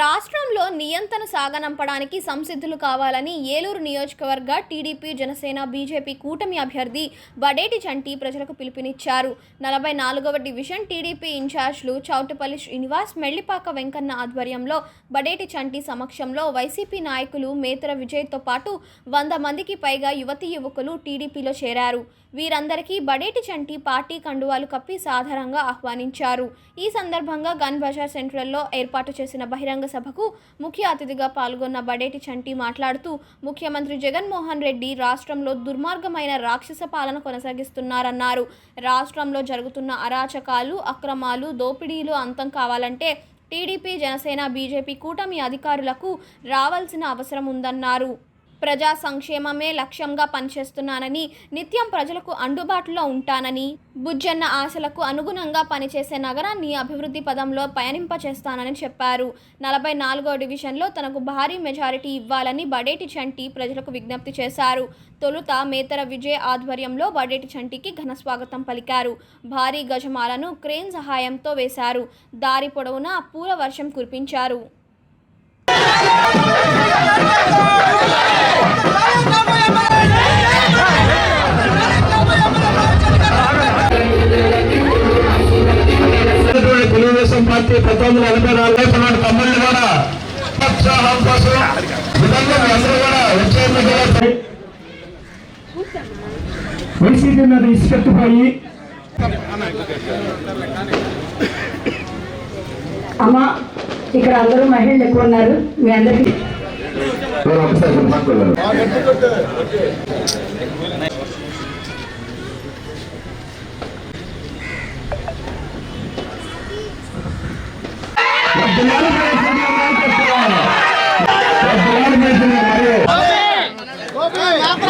రాష్ట్రంలో నియంత్రణ సాగనంపడానికి సంసిద్ధులు కావాలని ఏలూరు నియోజకవర్గ టీడీపీ జనసేన బీజేపీ కూటమి అభ్యర్థి బడేటి చంటి ప్రజలకు పిలుపునిచ్చారు. నలభై నాలుగవ డివిజన్ టీడీపీ ఇన్ఛార్జ్లు చౌటపల్లి శ్రీనివాస్ మెళ్ళిపాక వెంకన్న ఆధ్వర్యంలో బడేటి చంటి సమక్షంలో వైసీపీ నాయకులు మేతర విజయ్తో పాటు వంద మందికి పైగా యువతీ యువకులు టీడీపీలో చేరారు. వీరందరికీ బడేటి చంటి పార్టీ కండువాలు కప్పి సాధారణంగా ఆహ్వానించారు. ఈ సందర్భంగా గన్ బజార్ సెంట్రల్లో ఏర్పాటు చేసిన బహిరంగ సభకు ముఖ్య అతిథిగా పాల్గొన్న బడేటి చంటి మాట్లాడుతూ ముఖ్యమంత్రి జగన్మోహన్ రెడ్డి రాష్ట్రంలో దుర్మార్గమైన రాక్షస పాలన కొనసాగిస్తున్నారన్నారు. రాష్ట్రంలో జరుగుతున్న అరాచకాలు అక్రమాలు దోపిడీలు అంతం కావాలంటే టీడీపీ జనసేన బీజేపీ కూటమి అధికారులకు రావాల్సిన అవసరం ఉందన్నారు. ప్రజా సంక్షేమమే లక్ష్యంగా పనిచేస్తున్నానని నిత్యం ప్రజలకు అందుబాటులో ఉంటానని బుజ్జన్న ఆశలకు అనుగుణంగా పనిచేసే నగరాన్ని అభివృద్ధి పదంలో పయనింపచేస్తానని చెప్పారు. నలభై నాలుగో డివిజన్లో తనకు భారీ మెజారిటీ ఇవ్వాలని బడేటి చంటి ప్రజలకు విజ్ఞప్తి చేశారు. తొలుత మేతర విజయ్ ఆధ్వర్యంలో బడేటి చంటికి ఘన స్వాగతం పలికారు. భారీ గజమాలను క్రేన్ సహాయంతో వేశారు. దారి పొడవునా పూల వర్షం కురిపించారు. ఉత్సాహం కోసం విధంగా మీ అందరూ కూడా వచ్చే వైసీపీ మీద ఇసుకెత్తిపోయి అమ్మ ఇక్కడ అందరూ మహిళలు ఎక్కువ ఉన్నారు మీ అందరికి ఒకసారి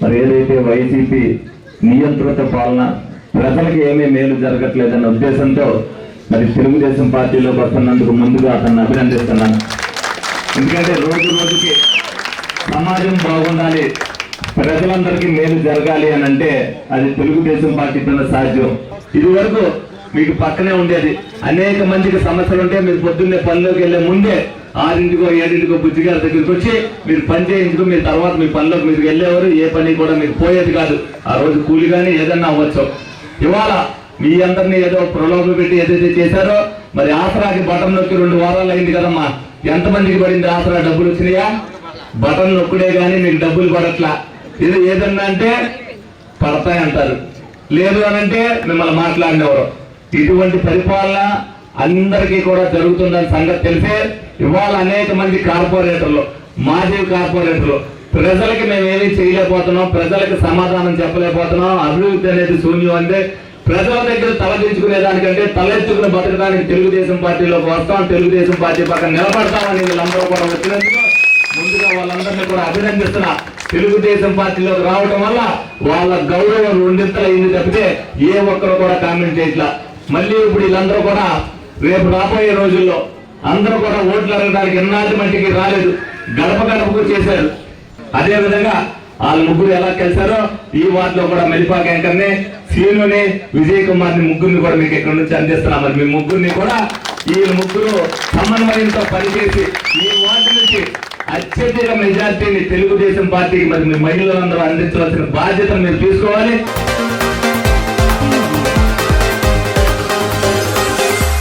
మరి ఏదైతే వైసీపీ నియంత్రిత పాలన ప్రజలకు ఏమీ మేలు జరగట్లేదన్న ఉద్దేశంతో మరి తెలుగుదేశం పార్టీలోకి వస్తున్నందుకు ముందుగా అతన్ని అభినందిస్తున్నాను. ఎందుకంటే రోజు రోజుకి సమాజం బాగుండాలి ప్రజలందరికీ మేలు జరగాలి అని అంటే అది తెలుగుదేశం పార్టీతో సాధ్యం. ఇది వరకు మీకు పక్కనే ఉండేది. అనేక మందికి సమస్యలు ఉంటే మీరు పొద్దున్నే పనిలోకి వెళ్ళే ముందే ఆరింటికో ఏడింటికో బుద్ధిగారి దగ్గరికి వచ్చి మీరు పని చేయించుకో మీరు తర్వాత మీ పనిలోకి మీరు వెళ్ళేవారు ఏ పని కూడా మీకు పోయేది కాదు. ఆ రోజు కూలి కానీ ఏదన్నా అవ్వచ్చు. ఇవాళ మీ అందరినీ ఏదో ప్రలోభం పెట్టి ఏదైతే చేశారో మరి ఆసరాకి బటన్ నొక్కి రెండు వారాలు అయింది కదమ్మా. ఎంతమందికి పడింది ఆసరా? డబ్బులు వచ్చినాయా? బటన్ నొక్కుడే కానీ మీకు డబ్బులు పడట్లా. ఇది ఏదన్నా అంటే పడతాయి అంటారు లేదు అని అంటే మిమ్మల్ని మాట్లాడినవరు. ఇటువంటి పరిపాలన అందరికీ కూడా జరుగుతుందని సంగతి తెలిసే ఇవాళ అనేక మంది కార్పొరేటర్లు మాజీ కార్పొరేటర్లు ప్రజలకి మేము ఏమీ చేయలేకపోతున్నాం ప్రజలకు సమాధానం చెప్పలేకపోతున్నాం అభివృద్ధి అనేది శూన్యం అంటే ప్రజల దగ్గర తలదించుకునే దానికంటే తలెత్తుకుని బతకడానికి తెలుగుదేశం పార్టీలోకి వస్తాం తెలుగుదేశం పార్టీ పక్కన నిలబడతామని వీళ్ళందరూ కూడా వచ్చినందుకు ముందుగా వాళ్ళందరినీ కూడా అభినందిస్తున్నా. తెలుగుదేశం పార్టీలోకి రావడం వల్ల వాళ్ళ గౌరవం రెండింతలు అయింది తప్పితే ఏ ఒక్కరు కూడా కామెంట్ చేయట్లా. మళ్ళీ ఇప్పుడు వీళ్ళందరూ కూడా రేపు రాబోయే రోజుల్లో అందరూ కూడా ఓట్లు అడగడానికి ఎన్నాటి మట్టికి రాలేదు. గడప గడపకు చేశారు. అదే విధంగా వాళ్ళ ముగ్గురు ఎలా కలిశారో ఈ వార్డులో కూడా మెలిపాక వెంకర్ని సీనుని విజయ్ కుమార్ని ముగ్గురిని కూడా మీకు ఇక్కడ నుంచి అందిస్తున్నాం. మరి మీ ముగ్గురిని కూడా ఈ ముగ్గురు సమన్వయంతో పనిచేసి ఈ వార్డు నుంచి అత్యధిక మెజార్టీని తెలుగుదేశం పార్టీకి మరి మీ మహిళలందరూ అందించవలసిన బాధ్యత మీరు తీసుకోవాలి.